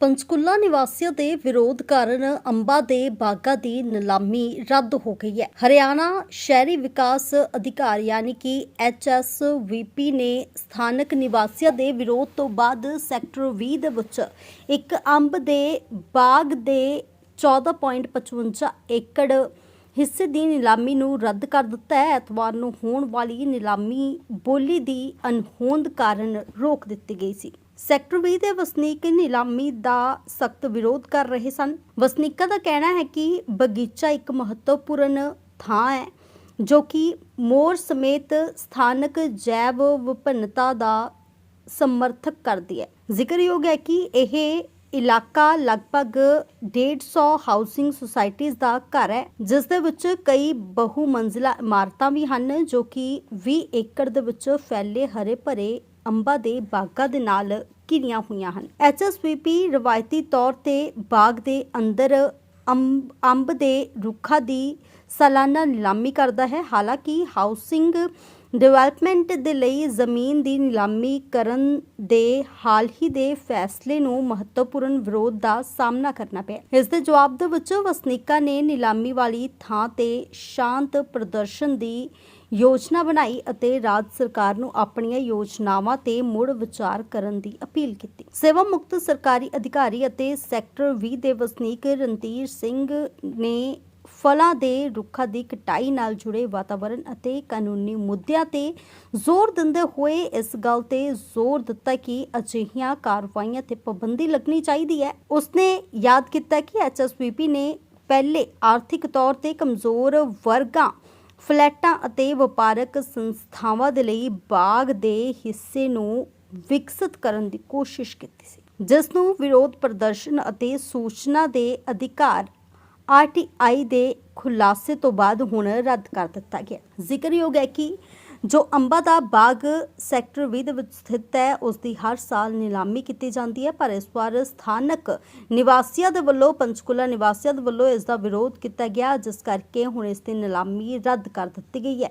ਪੰਚਕੁਲਾ ਨਿਵਾਸੀਆਂ ਦੇ ਵਿਰੋਧ ਕਾਰਨ ਅੰਬਾਂ ਦੇ ਬਾਗਾਂ ਦੀ ਨਿਲਾਮੀ ਰੱਦ ਹੋ ਗਈ ਹੈ। ਹਰਿਆਣਾ ਸ਼ਹਿਰੀ ਵਿਕਾਸ ਅਧਿਕਾਰ ਯਾਨੀ ਕਿ ਐਚਐਸਵੀਪੀ ਨੇ ਸਥਾਨਕ ਨਿਵਾਸੀਆਂ ਦੇ ਵਿਰੋਧ ਤੋਂ ਬਾਅਦ ਸੈਕਟਰ 20 ਦੇ ਵਿੱਚ ਇੱਕ ਅੰਬ ਦੇ ਬਾਗ ਦੇ 14.55 ਏਕੜ ਹਿੱਸੇ ਦੀ ਨਿਲਾਮੀ ਨੂੰ ਰੱਦ ਕਰ ਦਿੱਤਾ ਹੈ। ਐਤਵਾਰ ਨੂੰ ਹੋਣ ਵਾਲੀ ਨਿਲਾਮੀ ਬੋਲੀ ਦੀ ਅਣਹੋਂਦ ਕਾਰਨ ਰੋਕ ਦਿੱਤੀ ਗਈ ਸੀ। ਸੈਕਟਰ 20 ਦੇ ਵਸਨੀਕ ਨਿਲਾਮੀ ਦਾ ਸਖਤ ਵਿਰੋਧ ਕਰ ਰਹੇ ਸਨ। ਵਸਨੀਕਾਂ ਦਾ ਕਹਿਣਾ ਹੈ ਕਿ ਬਗੀਚਾ ਇੱਕ ਮਹੱਤਵਪੂਰਨ ਥਾਂ ਹੈ, ਜੋ ਕਿ ਮੋਰ ਸਮੇਤ ਸਥਾਨਕ ਜੈਵ ਵਿਭਿੰਨਤਾ ਦਾ ਸਮਰਥਕ ਕਰਦੀ ਹੈ। ਜ਼ਿਕਰਯੋਗ ਹੈ ਕਿ ਇਹ ਇਲਾਕਾ ਲਗਭਗ 150 ਹਾਊਸਿੰਗ ਸੁਸਾਇਟੀਆਂ ਦਾ ਘਰ ਹੈ, ਜਿਸ ਦੇ ਵਿੱਚ ਕਈ ਬਹੁ ਮੰਜ਼ਿਲਾ ਇਮਾਰਤਾਂ ਵੀ ਹਨ, ਜੋ ਕਿ 20 ਏਕੜ ਦੇ ਵਿੱਚ ਫੈਲੇ ਹਰੇ ਭਰੇ ਅੰਬਾਂ ਦੇ ਬਾਗਾਂ ਦੇ ਨਾਲ ਘਿਰੀਆਂ ਹੋਈਆਂ ਹਨ। ਐਚਐਸਪੀਪੀ ਰਵਾਇਤੀ ਤੌਰ ਤੇ ਬਾਗ ਦੇ ਅੰਦਰ ਅੰਬ ਅੰਬ ਦੇ ਰੁੱਖਾਂ ਦੀ ਸਾਲਾਨਾ ਨਿਲਾਮੀ ਕਰਦਾ ਹੈ। ਹਾਲਾਂਕਿ ਹਾਊਸਿੰਗ ਡਿਵੈਲਪਮੈਂਟ ਦੇ ਲਈ ਜ਼ਮੀਨ ਦੀ ਨਿਲਾਮੀ ਕਰਨ ਦੇ ਹਾਲ ਹੀ ਦੇ ਫੈਸਲੇ ਨੂੰ ਮਹੱਤਵਪੂਰਨ ਵਿਰੋਧ ਦਾ ਸਾਹਮਣਾ ਕਰਨਾ ਪਿਆ। ਇਸ ਦੇ ਜਵਾਬ ਦੇ ਵਿੱਚ ਵਸਨੀਕਾਂ ਨੇ ਨਿਲਾਮੀ ਵਾਲੀ ਥਾਂ ਤੇ ਸ਼ਾਂਤ ਪ੍ਰਦਰਸ਼ਨ ਦੀ ਯੋਜਨਾ ਬਣਾਈ ਅਤੇ ਰਾਜ ਸਰਕਾਰ ਨੂੰ ਆਪਣੀਆਂ ਯੋਜਨਾਵਾਂ ਤੇ ਮੁੜ ਵਿਚਾਰ ਕਰਨ ਦੀ ਅਪੀਲ ਕੀਤੀ। ਸੇਵਾ ਮੁਕਤ ਸਰਕਾਰੀ ਅਧਿਕਾਰੀ ਅਤੇ ਸੈਕਟਰ 20 ਦੇ ਵਸਨੀਕ ਰਣਧੀਰ ਸਿੰਘ ਨੇ ਫਲਾਂ ਦੇ ਰੁੱਖਾਂ ਦੀ ਕਟਾਈ ਨਾਲ ਜੁੜੇ ਵਾਤਾਵਰਣ ਅਤੇ ਕਾਨੂੰਨੀ ਮੁੱਦਿਆਂ ਤੇ ਜ਼ੋਰ ਦਿੰਦੇ ਹੋਏ ਇਸ ਗੱਲ ਤੇ ਜ਼ੋਰ ਦਿੱਤਾ ਕਿ ਅਜਿਹੀਆਂ ਕਾਰਵਾਈਆਂ ਤੇ ਪਾਬੰਦੀ ਲੱਗਣੀ ਚਾਹੀਦੀ ਹੈ। ਉਸਨੇ ਯਾਦ ਕੀਤਾ ਕਿ ਐਚਐਸਪੀਪੀ ਨੇ ਪਹਿਲੇ ਆਰਥਿਕ ਤੌਰ ਤੇ ਕਮਜ਼ੋਰ ਵਰਗਾਂ ਫਲੈਟਾਂ ਅਤੇ ਵਪਾਰਕ ਸੰਸਥਾਵਾਂ ਦੇ ਲਈ ਬਾਗ ਦੇ ਹਿੱਸੇ ਨੂੰ ਵਿਕਸਿਤ ਕਰਨ ਦੀ ਕੋਸ਼ਿਸ਼ ਕੀਤੀ ਸੀ। ਜਿਸ ਨੂੰ ਵਿਰੋਧ ਪ੍ਰਦਰਸ਼ਨ ਅਤੇ ਸੂਚਨਾ ਦੇ ਅਧਿਕਾਰ ਆਰਟੀਆਈ ਦੇ ਖੁਲਾਸੇ ਤੋਂ ਬਾਅਦ ਹੁਣ ਰੱਦ ਕਰ ਦਿੱਤਾ ਗਿਆ। ਜ਼ਿਕਰਯੋਗ ਹੈ ਕਿ ਜੋ ਅੰਬਾ ਦਾ ਬਾਗ ਸੈਕਟਰ 20 ਦੇ ਵਿੱਚ ਸਥਿਤ ਹੈ, ਉਸ ਦੀ ਹਰ ਸਾਲ ਨਿਲਾਮੀ ਕੀਤੀ ਜਾਂਦੀ ਹੈ, ਪਰ ਇਸ ਵਾਰ ਸਥਾਨਕ ਨਿਵਾਸੀਆਂ ਦੇ ਵੱਲੋਂ, ਪੰਚਕੂਲਾ ਨਿਵਾਸੀਆਂ ਦੇ ਵੱਲੋਂ ਇਸ ਦਾ ਵਿਰੋਧ ਕੀਤਾ ਗਿਆ, ਜਿਸ ਕਰਕੇ ਹੁਣ ਇਸ ਦੀ ਨਿਲਾਮੀ ਰੱਦ ਕਰ ਦਿੱਤੀ ਗਈ ਹੈ।